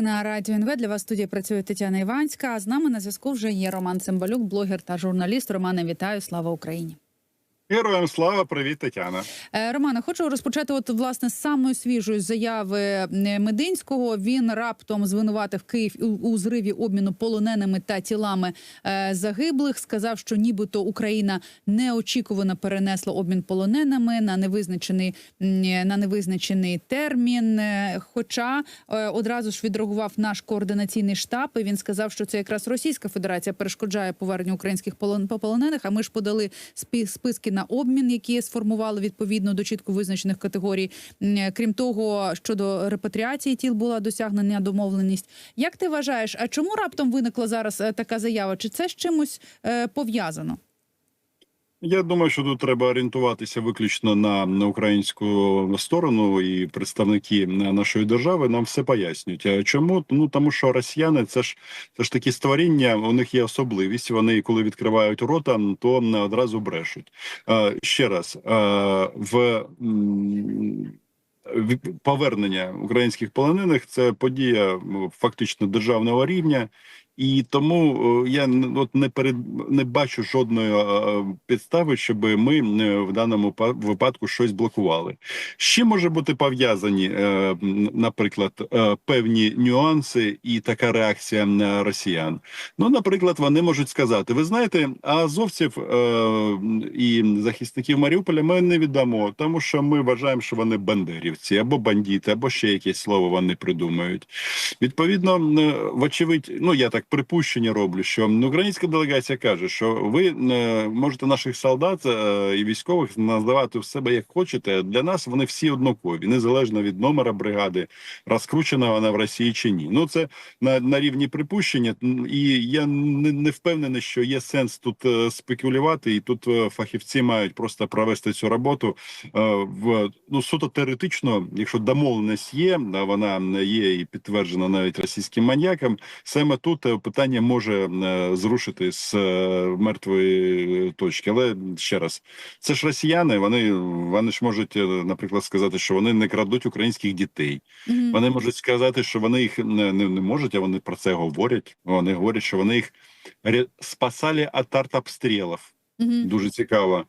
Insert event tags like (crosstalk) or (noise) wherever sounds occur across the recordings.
На радіо НВ для вас в студії працює Тетяна Іванська. А з нами на зв'язку вже є Роман Цимбалюк, блогер та журналіст. Романе, вітаю! Слава Україні! Героям слава, привіт, Тетяна. Е, Романе, хочу розпочати от власне з самої свіжої заяви Мединського. Він раптом звинуватив Київ у, зриві обміну полоненими та тілами е, загиблих. Сказав, що нібито Україна неочікувано перенесла обмін полоненими на невизначений на невизначений термін. Е, Хоча одразу ж відреагував наш координаційний штаб. і Він сказав, що це якраз Російська Федерація перешкоджає поверненню українських полон полонених. А ми ж подали списки на обмін, які сформували відповідно до чітко визначених категорій. Крім того, щодо репатріації тіл була досягнена домовленість. Як ти вважаєш, а чому раптом виникла зараз е, така заява? Чи це з чимось е, пов'язано? Я думаю, що тут треба орієнтуватися виключно на, українську сторону, і представники нашої держави нам все пояснюють. А чому? Ну тому що росіяни це ж це ж такі створіння, у них є особливість. Вони коли відкривають рота, то одразу брешуть. Е, ще раз е, в. Повернення українських полонених це подія ну, фактично державного рівня, і тому е, я от не перед не бачу жодної е, підстави, щоб ми е, в даному випадку щось блокували. Чим може бути пов'язані, наприклад, певні нюанси і така реакція на росіян? Ну, наприклад, вони можуть сказати: ви знаєте, азовців і захисників Маріуполя ми не віддамо, тому що ми вважаємо, що вони бандерівці або бандити, або ще якесь слово вони придумають. Відповідно, вочевидь, ну я так припущення роблю, що українська делегація каже, що ви е, можете наших солдат е, і військових називати в себе як хочете. Для нас вони всі однакові, незалежно від номера бригади, розкручена вона в Росії чи ні. Ну це на, на рівні припущення, і я не, не впевнений, що є сенс тут е, спекулювати, і тут фахівці мають просто провести цю роботу в ну суто теоретично, якщо домовленість є, вона є і підтверджена навіть російським маньяком. Саме тут питання може е, зрушити з е, мертвої точки. Але ще раз, це ж росіяни. Вони вони ж можуть, е, наприклад, сказати, що вони не крадуть українських дітей. Мгм. Вони можуть сказати, що вони їх не, не, не можуть, а вони про це говорять. Вони говорять, що вони їх спасали від артобстрілів. Мгм. Дуже цікаво.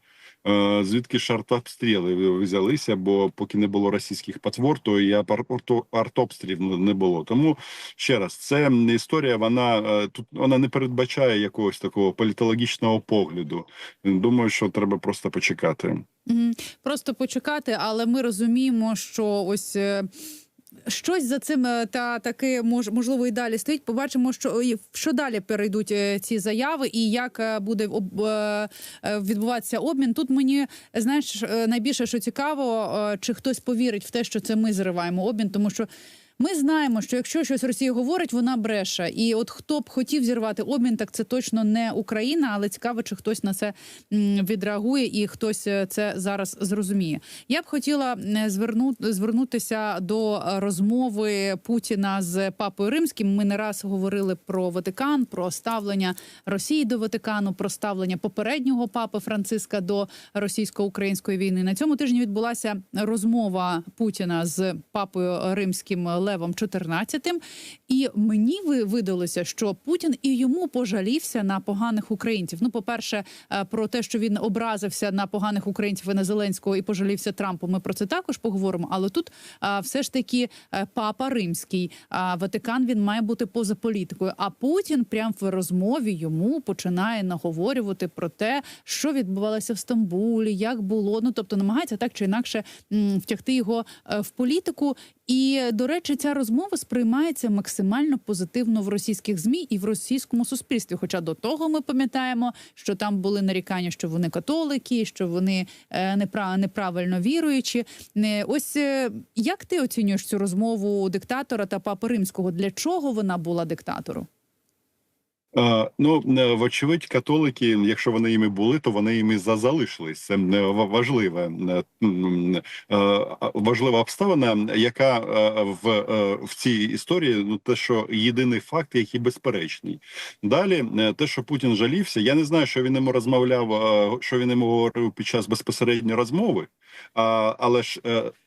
Е, Звідки ж артобстріли взялися? Бо поки не було російських потвор, то і ар- арто- артобстрілів не було. Тому ще раз, це історія. Вона е, тут вона не передбачає якогось такого політологічного погляду. Думаю, що треба просто почекати. Просто почекати, але ми розуміємо, що ось. Щось за цим е, та таки мож, можливо і далі стоїть. Побачимо, що що далі перейдуть е, ці заяви, і як е, буде відбуватися обмін. Тут мені знаєш найбільше, що цікаво, чи хтось повірить в те, що це ми зриваємо обмін, тому що. Ми знаємо, що якщо щось Росія говорить, вона бреше. І от хто б хотів зірвати обмін, так це точно не Україна, але цікаво, чи хтось на це відреагує і хтось е, це зараз зрозуміє. Я б хотіла зверну, звернутися до розмови Путіна з папою Римським. Ми не раз говорили про Ватикан, про ставлення Росії до Ватикану, про ставлення попереднього папи Франциска до російсько-української війни. На цьому тижні відбулася розмова Путіна з папою Римським Левом XIV. І мені ви видалося, що Путін і йому пожалівся на поганих українців. Ну, по-перше, е, про те, що він образився на поганих українців і на Зеленського і пожалівся Трампу. Ми про це також поговоримо. Але тут все ж таки е, папа римський, Ватикан він має бути поза політикою. А Путін прям в розмові йому починає наговорювати про те, що відбувалося в Стамбулі, як було. Ну тобто намагається так чи інакше втягти його е, в політику. І до речі, ця розмова сприймається максимально позитивно в російських змі і в російському суспільстві. Хоча до того ми пам'ятаємо, що там були нарікання, що вони католики, що вони е, непра- неправильно віруючі. Не ось е, як ти оцінюєш цю розмову диктатора та папи римського? Для чого вона була диктатору? Ну, е, вочевидь, католики, якщо вони іми були, то вони іми за- залишились. Це е, ва- важливе, е, важлива обставина, яка в, в цій історії, ну те, що єдиний факт, який безперечний. Далі, те, що Путін жалівся, я не знаю, що він йому розмовляв, що він йому говорив під час безпосередньої розмови. Але ж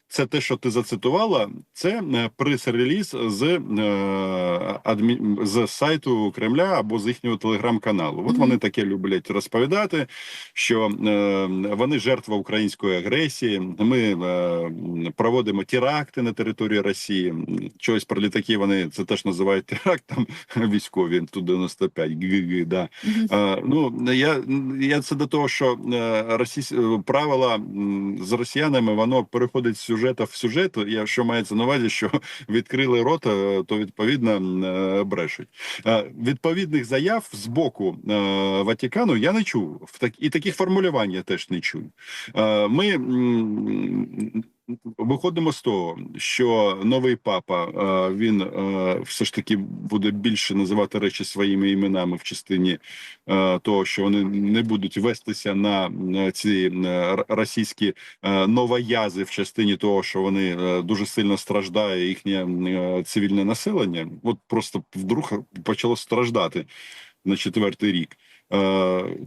це те, що ти зацитувала, це е, прес-реліз з, е, адмі... з сайту Кремля або з їхнього телеграм-каналу. От вони таке люблять розповідати, що е, вони жертва української агресії. Ми е, проводимо теракти на території Росії. Щось про літаки вони це теж називають терактом (laughs) військові. Ту 95 ГГ, да. Мгм. Е, Ну я, я це до того, що е, російсь... правила з росіянами воно переходить з сюжету в сюжет. Я що мається на увазі, що (laughs) відкрили рот, е, то відповідно е, брешуть. Е, Відповідних заяв з боку е, Ватикану я не чув. І таких формулювань я теж не чув. Е, Ми виходимо з того, що новий папа е, він е, все ж таки буде більше називати речі своїми іменами в частині е, того, що вони не будуть вестися на ці російські новоязи в частині того, що вони дуже сильно страждає їхнє цивільне населення. От просто вдруг почало страждати на четвертий рік.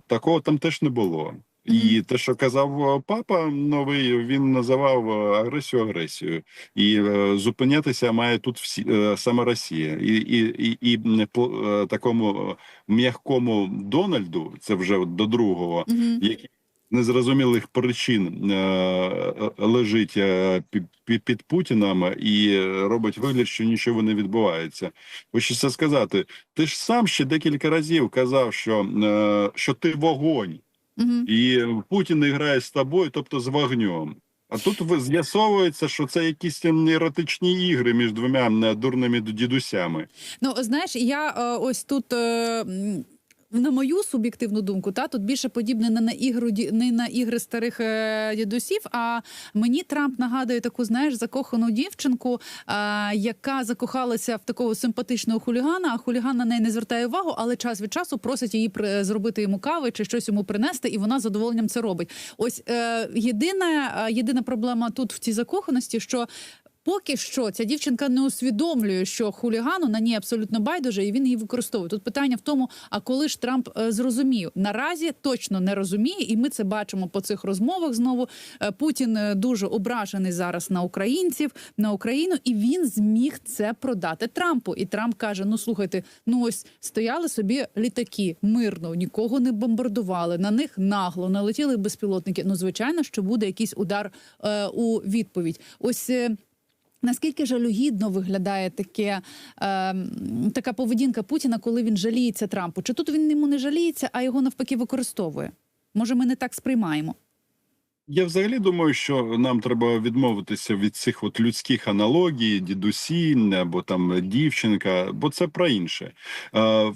Такого там теж не було. І те, що казав е, папа новий, він називав е, агресію агресією, і е, зупинятися має тут всі саме Росія, і і, і, і по такому м'якому Дональду, це вже от до другого, Мгм. який незрозумілих причин лежить пі- пі- під Путіном і робить вигляд, що нічого не відбувається. Хочеться сказати, ти ж сам ще декілька разів казав, що, що ти вогонь, І Путін грає з тобою, тобто з вогнем. А тут з'ясовується, що це якісь ем, еротичні ігри між двома дурними дідусями. Ну, знаєш, я е, ось тут. На мою суб'єктивну думку, та тут більше подібне не на ігру не на ігри старих е, дідусів. А мені Трамп нагадує таку, знаєш, закохану дівчинку, е, яка закохалася в такого симпатичного хулігана. А хуліган на неї не звертає увагу, але час від часу просить її зробити йому кави чи щось йому принести, і вона з задоволенням це робить. Ось е, єдина, єдина проблема тут в цій закоханості, що Поки що ця дівчинка не усвідомлює, що хулігану на ній абсолютно байдуже, і він її використовує. Тут питання в тому: а коли ж Трамп е, зрозумів, наразі точно не розуміє, і ми це бачимо по цих розмовах. Знову Е, Путін е, дуже ображений зараз на українців, на Україну, і він зміг це продати Трампу. І Трамп каже: Ну слухайте, ну ось стояли собі літаки мирно, нікого не бомбардували. На них нагло налетіли безпілотники. Ну звичайно, що буде якийсь удар е, у відповідь. Ось. Наскільки жалюгідно виглядає таке, е, така поведінка Путіна, коли він жаліється Трампу? Чи тут він йому не жаліється, а його навпаки використовує? Може, ми не так сприймаємо? Я взагалі думаю, що нам треба відмовитися від цих от людських аналогій, дідусі або там дівчинка, бо це про інше. Е,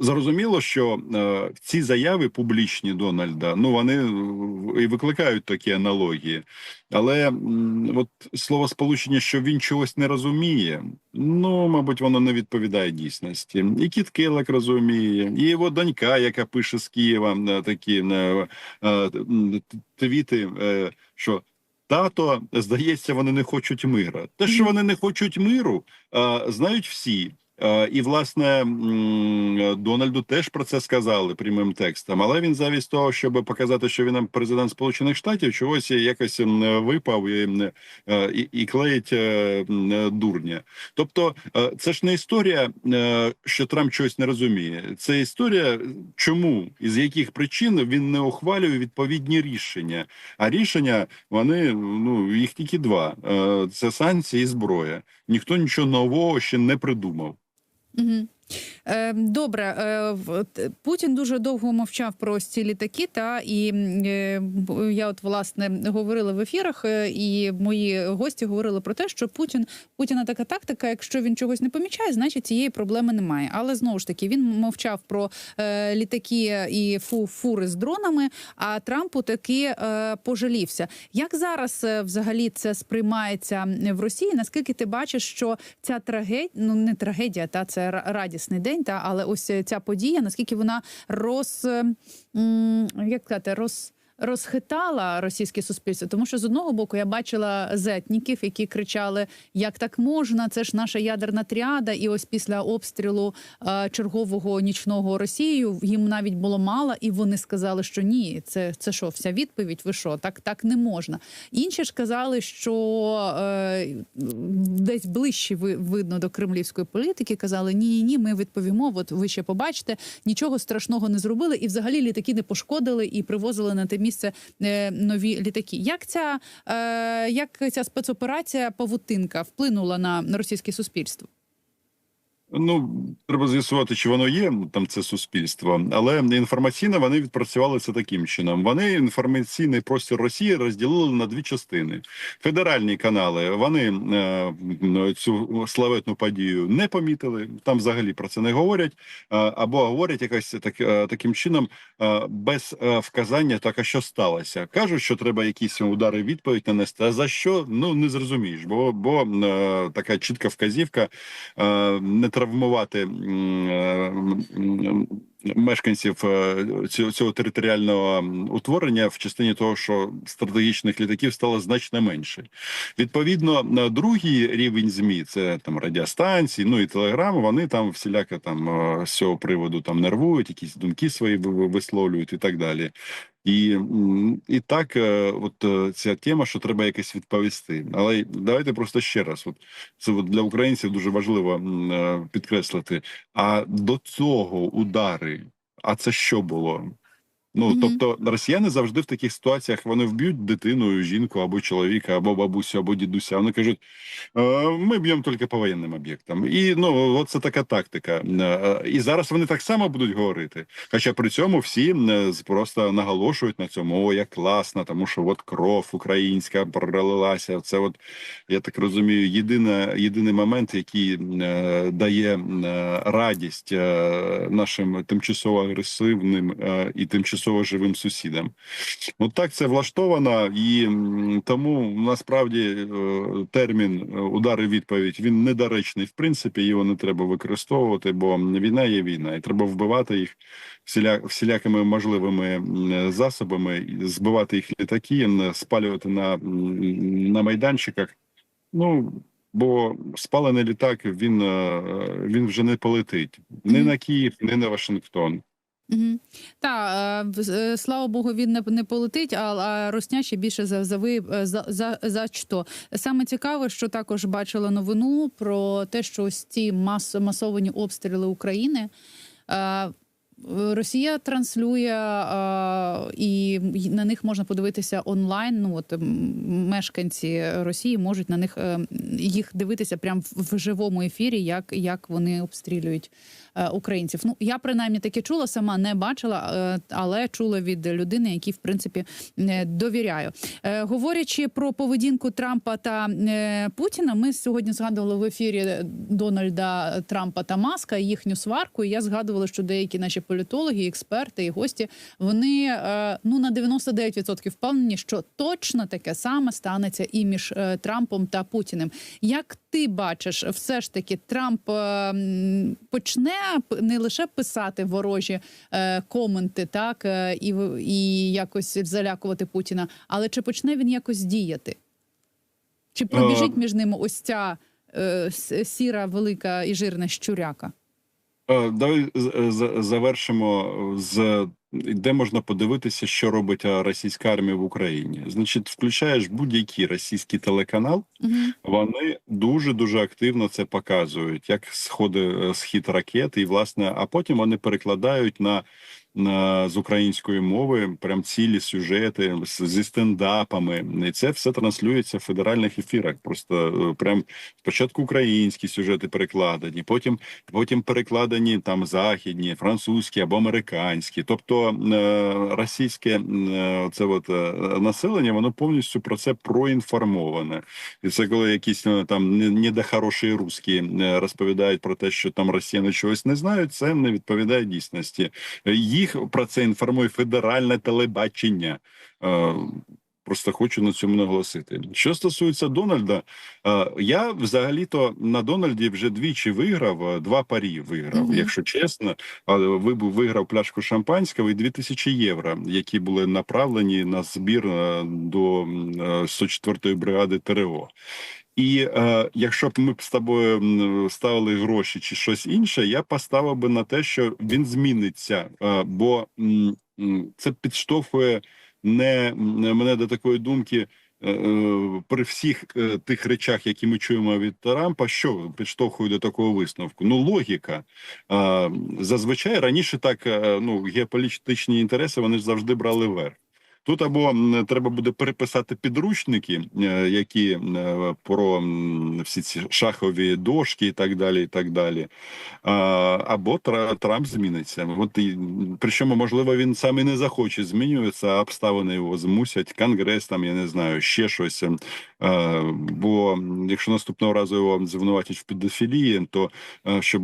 Зрозуміло, що е, ці заяви публічні Дональда, ну вони і викликають такі аналогії. Але м, от слово сполучення, що він чогось не розуміє, ну мабуть, воно не відповідає дійсності. І Кіт Келек розуміє, і його донька, яка пише з Києва е, такі е, е, твіти, що. Тато, здається, вони не хочуть мира. Те, що вони не хочуть миру, знають всі. Е, І власне Дональду теж про це сказали прямим текстом. Але він замість того, щоб показати, що він президент Сполучених Штатів, чогось якось випав і, е, і, і клеїть е, дурня. Тобто, це ж не історія, що Трамп чогось не розуміє. Це історія, чому і з яких причин він не ухвалює відповідні рішення. А рішення вони ну їх тільки два: це санкції і зброя. Ніхто нічого нового ще не придумав. Угу. Е, добре, е, Путін дуже довго мовчав про ці літаки. Та і е, я, от власне, говорила в ефірах, і мої гості говорили про те, що Путін Путіна така тактика. Якщо він чогось не помічає, значить цієї проблеми немає. Але знову ж таки він мовчав про літаки і фу, фури з дронами. А Трампу таки пожалівся. Як зараз взагалі це сприймається в Росії? Наскільки ти бачиш, що ця трагедія, ну не трагедія, та це ра- радісний день, та але ось е, ця подія, наскільки вона роз як сказати, роз. Розхитала російське суспільство, тому що з одного боку я бачила зетніків, які кричали: як так можна? Це ж наша ядерна тріада. І ось після обстрілу е, чергового нічного Росією їм навіть було мало, і вони сказали, що ні, це, це що, вся відповідь? Ви що? Так, так не можна. Інші ж казали, що е, десь ближче ви, видно до кремлівської політики. Казали, ні, ні, ні, ми відповімо. От ви ще побачите, нічого страшного не зробили, і взагалі літаки не пошкодили і привозили на те місце е, нові літаки. Як ця, е, як ця спецоперація Павутинка вплинула на російське суспільство? Ну, треба з'ясувати, чи воно є там це суспільство, але інформаційно вони відпрацювали це таким чином. Вони інформаційний простір Росії розділили на дві частини. Федеральні канали вони е, цю славетну подію не помітили. Там взагалі про це не говорять, е, або говорять якось так, е, таким чином е, без вказання, так а що сталося. кажуть, що треба якісь удари відповідь нанести. А за що ну не зрозумієш, бо бо е, така чітка вказівка е, не травмувати е, мешканців е, цього, територіального утворення в частині того, що стратегічних літаків стало значно менше. Відповідно, на другий рівень змі це там радіостанції, ну і телеграм. Вони там всіляко там е, з цього приводу там нервують, якісь думки свої ви- ви- висловлюють і так далі. І, і так, е, от ця тема, що треба якось відповісти. Але давайте просто ще раз. От це от для українців дуже важливо підкреслити. А до цього удари, а це що було? Ну Мгм. тобто, росіяни завжди в таких ситуаціях вони вб'ють дитину, жінку або чоловіка, або бабусю, або дідуся. Вони кажуть: «Е, ми б'ємо тільки по воєнним об'єктам. І ну от це така тактика. Е, І зараз вони так само будуть говорити. Хоча при цьому всі е, просто наголошують на цьому. О, як класно, тому що от кров українська пролилася. Це от я так розумію, єдина, єдиний момент, який е, дає е, радість е, нашим тимчасово агресивним е, і тимчасово живим сусідам. От так це влаштовано, і тому насправді е, термін е, удари відповідь він недоречний. В принципі, його не треба використовувати, бо війна є війна, і треба вбивати їх всіля, всілякими можливими засобами, збивати їх літаки, спалювати на, на майданчиках. Ну бо спалений літак він, е, він вже не полетить ні на Київ, ні на Вашингтон. Угу. Та е, е, слава Богу, він не, не полетить, а, а Росня ще більше за, за, ви- е, за, за, за що. Саме цікаве, що також бачила новину про те, що ось ці мас, масовані обстріли України. Е, Росія транслює е, і на них можна подивитися онлайн. Ну от мешканці Росії можуть на них е, їх дивитися прямо в, живому ефірі, як, як вони обстрілюють українців. Ну я принаймні таке чула, сама не бачила, е, але чула від людини, якій в принципі е, довіряю. Е, Говорячи про поведінку Трампа та е, Путіна, ми сьогодні згадували в ефірі Дональда Трампа та Маска їхню сварку. І я згадувала, що деякі наші політологи, експерти і гості вони е, ну на 99% впевнені, що точно таке саме станеться і між е, Трампом та Путіним. Як ти бачиш, все ж таки Трамп е, почне не лише писати ворожі е, коменти, так е, і, і якось залякувати Путіна, але чи почне він якось діяти? Чи пробіжить між ними ось ця е, сіра, велика і жирна щуряка? Давай завершимо з де можна подивитися, що робить е, російська армія в Україні. Значить, включаєш будь-який російський телеканал, Угу. вони дуже дуже активно це показують, як сходи схід ракет, і власне, а потім вони перекладають на. З української мови прям цілі сюжети зі стендапами, і це все транслюється в федеральних ефірах. Просто е, прям спочатку українські сюжети перекладені, потім потім перекладені там західні, французькі або американські. Тобто е, російське е, це от населення, воно повністю про це проінформоване. І це коли якісь там не- недохороші русські розповідають про те, що там росіяни чогось не знають, це не відповідає дійсності. Е, Їх про це інформує федеральне телебачення. Е, просто хочу на цьому наголосити. Що стосується Дональда, е, я взагалі-то на Дональді вже двічі виграв, е, два парі виграв, Мгм. якщо чесно. Але виграв пляшку шампанського і 2000 євро, які були направлені на збір до м, е, 104-ї бригади ТРО. І е, якщо б ми з тобою ставили гроші чи щось інше, я поставив би на те, що він зміниться, е, бо м, це підштовхує не мене до такої думки. е, е, При всіх е, тих речах, які ми чуємо від Трампа, що підштовхує до такого висновку? Ну, логіка. Зазвичай раніше так ну геополітичні інтереси вони ж завжди брали верх. Тут або треба буде переписати підручники, е, які е, про всі ці шахові дошки і так далі. і так далі. Або Тра- Трамп зміниться. От і, причому, можливо, він сам і не захоче змінюватися, а обставини його змусять, конгрес там, я не знаю, ще щось. Е, Бо якщо наступного разу його звинуватять в педофілії, то е, щоб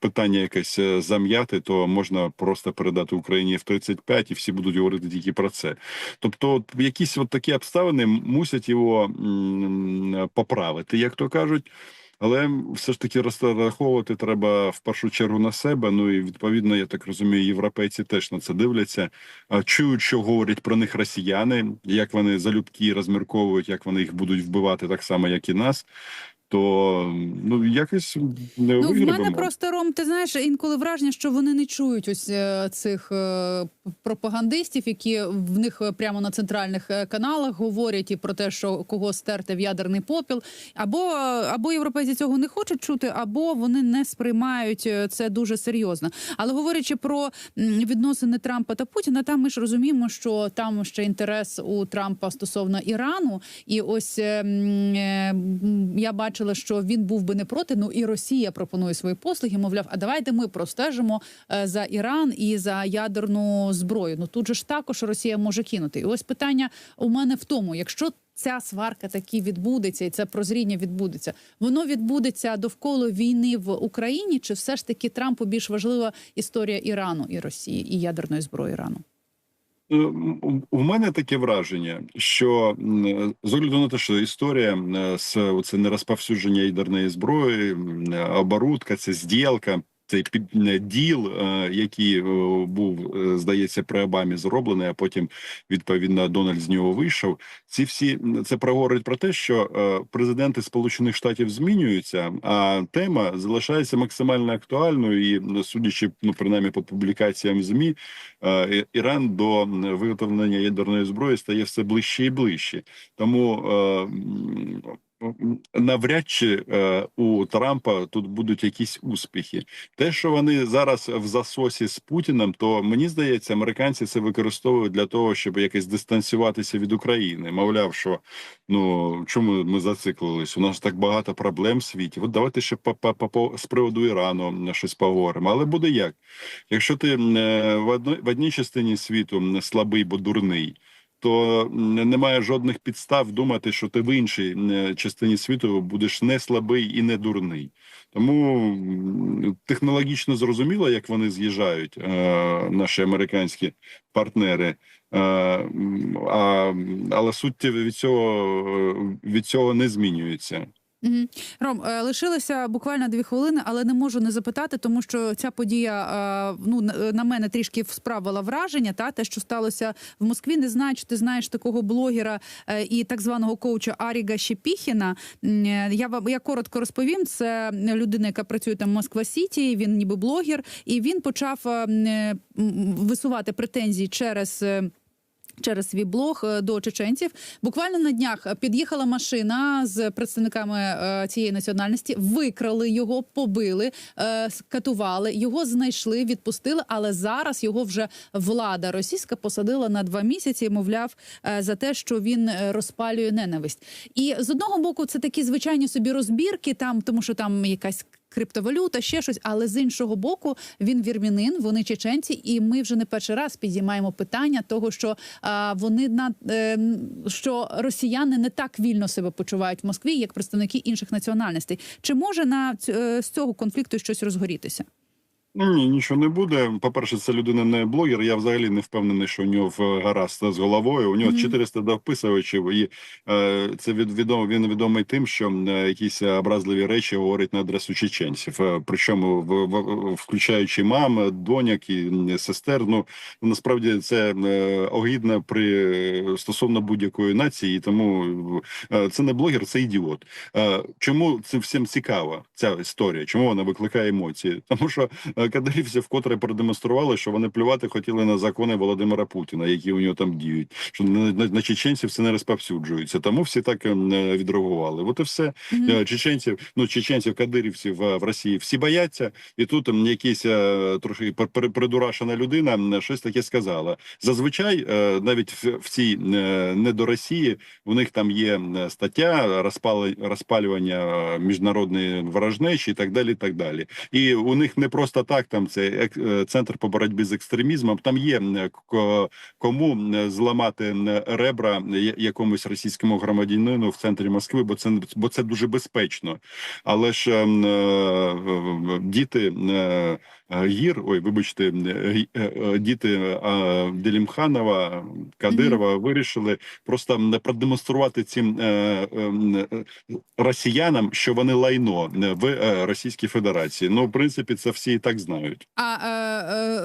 питання якесь зам'яти, то можна просто передати Україні в 35 і всі будуть говорити тільки про це. Тобто, якісь от такі обставини мусять його поправити, як то кажуть. Але все ж таки розраховувати треба в першу чергу на себе. Ну і відповідно, я так розумію, європейці теж на це дивляться, чують, що говорять про них росіяни, як вони залюбки розмірковують, як вони їх будуть вбивати так само, як і нас. То ну якось не Ну, в мене просто Ром, ти знаєш, інколи враження, що вони не чують ось е, цих е, пропагандистів, які в них е, прямо на центральних каналах говорять і про те, що кого стерти в ядерний попіл. Або, або європейці цього не хочуть чути, або вони не сприймають це дуже серйозно. Але говорячи про відносини Трампа та Путіна, там ми ж розуміємо, що там ще інтерес у Трампа стосовно Ірану, і ось е, м, бачила, що він був би не проти. Ну і Росія пропонує свої послуги. Мовляв, а давайте ми простежимо е, за Іран і за ядерну зброю. Ну тут же ж також Росія може кинути. І ось питання у мене в тому, якщо. Ця сварка таки відбудеться, і це прозріння відбудеться. Воно відбудеться довкола війни в Україні, чи все ж таки Трампу більш важлива історія Ірану і Росії і ядерної зброї Ірану? Е, У мене таке враження, що з огляду на те, що історія з з це розповсюдження ядерної зброї, оборудка, це зділка, цей е, діл, е, який е, був, здається, при Обамі зроблений, а потім відповідно Дональд з нього вийшов. Ці всі це проговорить про те, що президенти Сполучених Штатів змінюються, а тема залишається максимально актуальною і судячи ну принаймні по публікаціям змі. Іран до виготовлення ядерної зброї стає все ближче і ближче. Тому навряд чи е, у Трампа тут будуть якісь успіхи. Те, що вони зараз в засосі з Путіним, то мені здається, американці це використовують для того, щоб якось дистанціюватися від України. Мовляв, що ну чому ми зациклились? У нас так багато проблем в світі. От давайте ще по, по, з приводу Ірану щось поговоримо. Але буде як? Якщо ти е, в одній частині світу слабий, бо дурний, то немає жодних підстав думати, що ти в іншій частині світу будеш не слабий і не дурний. Тому технологічно зрозуміло, як вони з'їжджають, е, наші американські партнери. Е, а, але суттєво від цього е, від цього не змінюється. Ром, е, лишилося буквально дві хвилини, але не можу не запитати, тому що ця подія е, ну на- на мене трішки справила враження. Та те, що сталося в Москві. Не знаю, чи ти знаєш такого блогера е, і так званого коуча Аріга Щепіхіна. Е, Я вам я коротко розповім. Це людина, яка працює там в Москва Сіті. Він ніби блогер, і він почав е, е, висувати претензії через. Через свій блог е, до чеченців буквально на днях під'їхала машина з представниками е, цієї національності, викрали його, побили, е, скатували, його знайшли, відпустили. Але зараз його вже влада російська посадила на два місяці, мовляв, за те, що він розпалює ненависть. І з одного боку, це такі звичайні собі розбірки, там тому що там якась. Криптовалюта, ще щось, але з іншого боку, він вірмінин, вони чеченці, і ми вже не перший раз підіймаємо питання того, що а, вони на е, що росіяни не так вільно себе почувають в Москві, як представники інших національностей. Чи може на е, з цього конфлікту щось розгорітися? Ну, Ні, нічого не буде. По-перше, це людина не блогер. Я взагалі не впевнений, що у нього в гаразд з головою. У нього Мгм. 400 довписувачів, і е, це від відомо. Він відомий тим, що е, якісь образливі речі говорить на адресу чеченців. Е, причому в, в, включаючи мам, доняк і сестер. Ну насправді це е, огідно при стосовно будь-якої нації. Тому е, це не блогер, це ідіот. Е, чому це всім цікаво? Ця історія? Чому вона викликає емоції? Тому що Е, Кадирівці вкотре продемонстрували, що вони плювати хотіли на закони Володимира Путіна, які у нього там діють. Що на, на, на чеченців це не розповсюджується. Тому всі так ем, е, відреагували. От і все. Мгм. Е, Чеченців, ну чеченців, кадирівців е, в Росії всі бояться, і тут ем, якийсь е, трохи придурашена людина щось таке сказала. Зазвичай, е, навіть в, в цій е, не до Росії, у них там є стаття розпали, розпалювання е, міжнародної ворожнечі і так далі. І так далі. І у них не просто так там це е, центр по боротьбі з екстремізмом. Там є ко- кому м, зламати ребра якомусь російському громадянину в центрі Москви, бо це бо це дуже безпечно. Але ж е, е, діти е, е, гір, ой, вибачте, е, е, е, діти е, Делімханова, Кадирова вирішили просто продемонструвати цим е, е, росіянам, що вони лайно е, в е, Російській Федерації. Ну, в принципі, це всі і так знають. А е,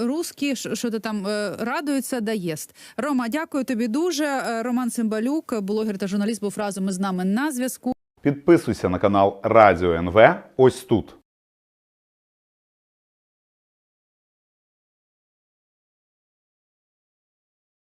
е, русські, що ти там е, радуються, да єст. Рома, дякую тобі дуже. Е, Роман Цимбалюк, блогер та журналіст, був разом із нами на зв'язку. Підписуйся на канал Радіо НВ ось тут.